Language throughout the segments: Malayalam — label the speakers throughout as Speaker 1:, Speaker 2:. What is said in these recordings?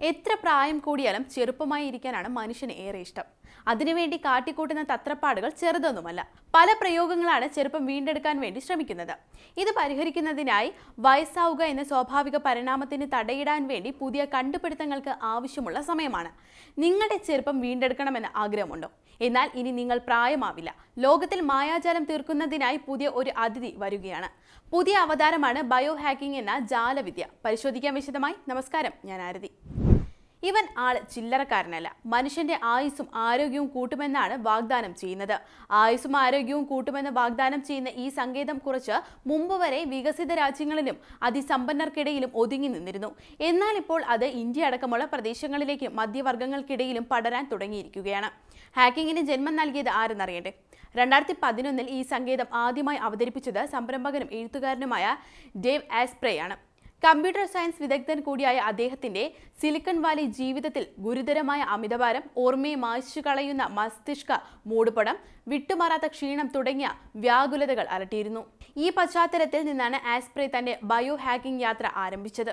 Speaker 1: എത്ര പ്രായം കൂടിയാലും ചെറുപ്പമായി ഇരിക്കാനാണ് മനുഷ്യന് ഏറെ ഇഷ്ടം. അതിനുവേണ്ടി കാട്ടിക്കൂട്ടുന്ന തത്രപ്പാടുകൾ ചെറുതൊന്നുമല്ല. പല പ്രയോഗങ്ങളാണ് ചെറുപ്പം വീണ്ടെടുക്കാൻ വേണ്ടി ശ്രമിക്കുന്നത്. ഇത് പരിഹരിക്കുന്നതിനായി വയസ്സാവുക എന്ന സ്വാഭാവിക പരിണാമത്തിന് തടയിടാൻ വേണ്ടി പുതിയ കണ്ടുപിടുത്തങ്ങൾക്ക് ആവശ്യമുള്ള സമയമാണ്. നിങ്ങളുടെ ചെറുപ്പം വീണ്ടെടുക്കണമെന്ന് ആഗ്രഹമുണ്ടോ? എന്നാൽ ഇനി നിങ്ങൾ പ്രായമാവില്ല. ലോകത്തിൽ മായാജാലം തീർക്കുന്നതിനായി പുതിയ ഒരു അതിഥി വരികയാണ്. പുതിയ അവതാരമാണ് ബയോ ഹാക്കിംഗ് എന്ന ജാലവിദ്യ. പരിശോധിക്കാൻ വിശദമായി. നമസ്കാരം. ഞാൻ ആരതി. ഇവൻ ആൾ ചില്ലറക്കാരനല്ല. മനുഷ്യന്റെ ആയുസ്സും ആരോഗ്യവും കൂട്ടുമെന്നാണ് വാഗ്ദാനം ചെയ്യുന്നത്. ആയുസ്സും ആരോഗ്യവും കൂട്ടുമെന്ന് വാഗ്ദാനം ചെയ്യുന്ന ഈ സങ്കേതം കുറച്ച് മുമ്പ് വരെ വികസിത രാജ്യങ്ങളിലും അതിസമ്പന്നർക്കിടയിലും ഒതുങ്ങി നിന്നിരുന്നു. എന്നാൽ ഇപ്പോൾ അത് ഇന്ത്യ അടക്കമുള്ള പ്രദേശങ്ങളിലേക്ക് മധ്യവർഗങ്ങൾക്കിടയിലും പടരാൻ തുടങ്ങിയിരിക്കുകയാണ്. ഹാക്കിങ്ങിന് ജന്മം നൽകിയത് ആരെന്നറിയട്ടെ രണ്ടായിരത്തി പതിനൊന്നിൽ ഈ സങ്കേതം ആദ്യമായി അവതരിപ്പിച്ചത് സംരംഭകനും എഴുത്തുകാരനുമായ ഡേവ് ആസ്പ്രേയാണ്. കമ്പ്യൂട്ടർ സയൻസ് വിദഗ്ധൻ കൂടിയായ അദ്ദേഹത്തിന്റെ സിലിക്കൺ വാലി ജീവിതത്തിൽ ഗുരുതരമായ അമിതഭാരം ഓർമ്മയെ മായ്ച്ചു കളയുന്ന മസ്തിഷ്ക മൂടുപടം വിട്ടുമാറാത്ത ക്ഷീണം തുടങ്ങിയ വ്യാകുലതകൾ അലട്ടിയിരുന്നു. ഈ പശ്ചാത്തലത്തിൽ നിന്നാണ് ആസ്പ്രേ തന്റെ ബയോ ഹാക്കിംഗ് യാത്ര ആരംഭിച്ചത്.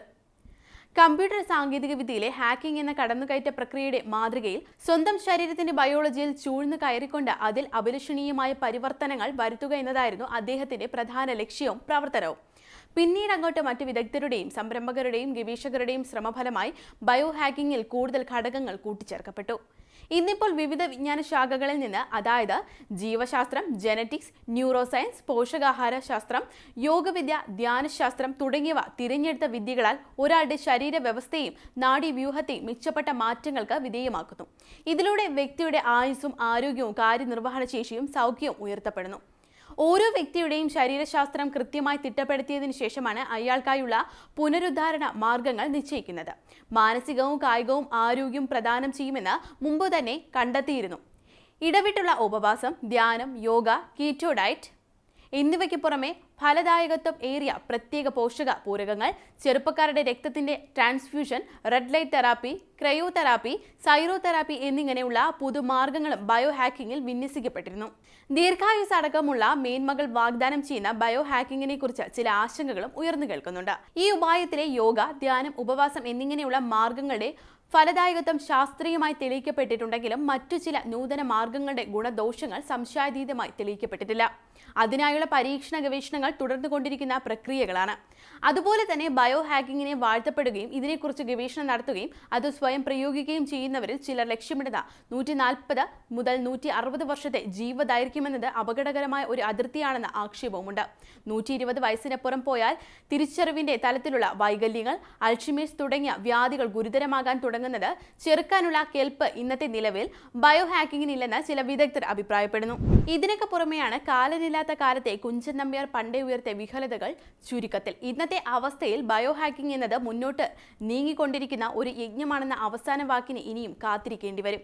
Speaker 1: കമ്പ്യൂട്ടർ സാങ്കേതികവിദ്യയിലെ ഹാക്കിംഗ് എന്ന കടന്നുകയറ്റ പ്രക്രിയയുടെ മാതൃകയിൽ സ്വന്തം ശരീരത്തിന്റെ ബയോളജിയിൽ ചൂഴ്ന്നു കയറിക്കൊണ്ട് അതിൽ അഭിലഷണീയമായ പരിവർത്തനങ്ങൾ വരുത്തുക എന്നതായിരുന്നു അദ്ദേഹത്തിന്റെ പ്രധാന ലക്ഷ്യവും പ്രവർത്തനവും. പിന്നീട് അങ്ങോട്ട് മറ്റ് വിദഗ്ധരുടെയും സംരംഭകരുടെയും ഗവേഷകരുടെയും ശ്രമഫലമായി ബയോ ഹാക്കിങ്ങിൽ കൂടുതൽ ഘടകങ്ങൾ കൂട്ടിച്ചേർക്കപ്പെട്ടു. ഇന്നിപ്പോൾ വിവിധ വിജ്ഞാന ശാഖകളിൽ നിന്ന് അതായത് ജീവശാസ്ത്രം ജനറ്റിക്സ് ന്യൂറോ സയൻസ് പോഷകാഹാര ശാസ്ത്രം യോഗവിദ്യ ധ്യാനശാസ്ത്രം തുടങ്ങിയവ തിരഞ്ഞെടുത്ത വിദ്യകളാൽ ഒരാളുടെ ശരീര വ്യവസ്ഥയും നാഡീവ്യൂഹത്തെയും മെച്ചപ്പെട്ട മാറ്റങ്ങൾക്ക് വിധേയമാക്കുന്നു. ഇതിലൂടെ വ്യക്തിയുടെ ആയുസ്സും ആരോഗ്യവും കാര്യനിർവഹണ ശേഷിയും സൗഖ്യവും ഉയർത്തപ്പെടുന്നു. ഓരോ വ്യക്തിയുടെയും ശരീരശാസ്ത്രം കൃത്യമായി തിട്ടപ്പെടുത്തിയതിനു ശേഷമാണ് അയാൾക്കായുള്ള പുനരുദ്ധാരണ മാർഗങ്ങൾ നിശ്ചയിക്കുന്നത്. മാനസികവും കായികവും ആരോഗ്യം പ്രദാനം ചെയ്യുമെന്ന് മുമ്പ് തന്നെ കണ്ടെത്തിയിരുന്നു. ഇടവിട്ടുള്ള ഉപവാസം ധ്യാനം യോഗ കീറ്റോ ഡയറ്റ് എന്നിവയ്ക്ക് പുറമെ ഫലദായകത്വം ഏറിയ പ്രത്യേക പോഷക പൂരകങ്ങൾ ചെറുപ്പക്കാരുടെ രക്തത്തിന്റെ transfusion red light therapy cryo therapy സൈറോ therapy എന്നിങ്ങനെയുള്ള പുതുമാർഗങ്ങളും ബയോ ഹാക്കിങ്ങിൽ വിന്യസിക്കപ്പെട്ടിരുന്നു. ദീർഘായുസ് അടക്കമുള്ള മേന്മകൾ വാഗ്ദാനം ചെയ്യുന്ന ബയോ ഹാക്കിങ്ങിനെ കുറിച്ച് ചില ആശങ്കകളും ഉയർന്നു കേൾക്കുന്നുണ്ട്. ഈ ഉപായത്തിലെ യോഗ ധ്യാനം ഉപവാസം എന്നിങ്ങനെയുള്ള മാർഗങ്ങളുടെ ഫലദായകത്വം ശാസ്ത്രീയമായി തെളിയിക്കപ്പെട്ടിട്ടുണ്ടെങ്കിലും മറ്റു ചില നൂതന മാർഗങ്ങളുടെ ഗുണദോഷങ്ങൾ സംശയാതീതമായി തെളിയിക്കപ്പെട്ടിട്ടില്ല. അതിനായുള്ള പരീക്ഷണ ഗവേഷണങ്ങൾ തുടർന്നുകൊണ്ടിരിക്കുന്ന പ്രക്രിയകളാണ്. അതുപോലെ തന്നെ ബയോ ഹാക്കിങ്ങിനെ വാഴ്ത്തപ്പെടുകയും ഇതിനെക്കുറിച്ച് ഗവേഷണം നടത്തുകയും അത് സ്വയം പ്രയോഗിക്കുകയും ചെയ്യുന്നവരിൽ ചിലർ ലക്ഷ്യമിടുന്ന നൂറ്റി നാൽപ്പത് മുതൽ നൂറ്റി അറുപത് വർഷത്തെ ജീവദൈർഘ്യമെന്നത് അപകടകരമായ ഒരു അതിർത്തിയാണെന്ന ആക്ഷേപവുമുണ്ട്. നൂറ്റി ഇരുപത് വയസ്സിനപ്പുറം പോയാൽ തിരിച്ചറിവിന്റെ തലത്തിലുള്ള വൈകല്യങ്ങൾ അൾഷിമേഴ്സ് തുടങ്ങിയ വ്യാധികൾ ഗുരുതരമാകാൻ തുടങ്ങുന്നത് ചെറുക്കാനുള്ള കെൽപ്പ് ഇന്നത്തെ നിലവിൽ ബയോ ഹാക്കിങ്ങിനില്ലെന്ന് ചില വിദഗ്ധർ അഭിപ്രായപ്പെടുന്നു. ഇതിനൊക്കെ പുറമെയാണ് കാലനില്ലാത്ത കാലത്തെ കുഞ്ചൻ നമ്പ്യാർ പണ്ടേ ഉയർത്തിയ വിഹലതകൾ ചുരുക്കത്തിൽ. ഇന്നത്തെ അവസ്ഥയിൽ ബയോ ഹാക്കിംഗ് എന്നത് മുന്നോട്ട് നീങ്ങിക്കൊണ്ടിരിക്കുന്ന ഒരു യജ്ഞമാണെന്ന അവസാന വാക്കിന് ഇനിയും കാത്തിരിക്കേണ്ടി വരും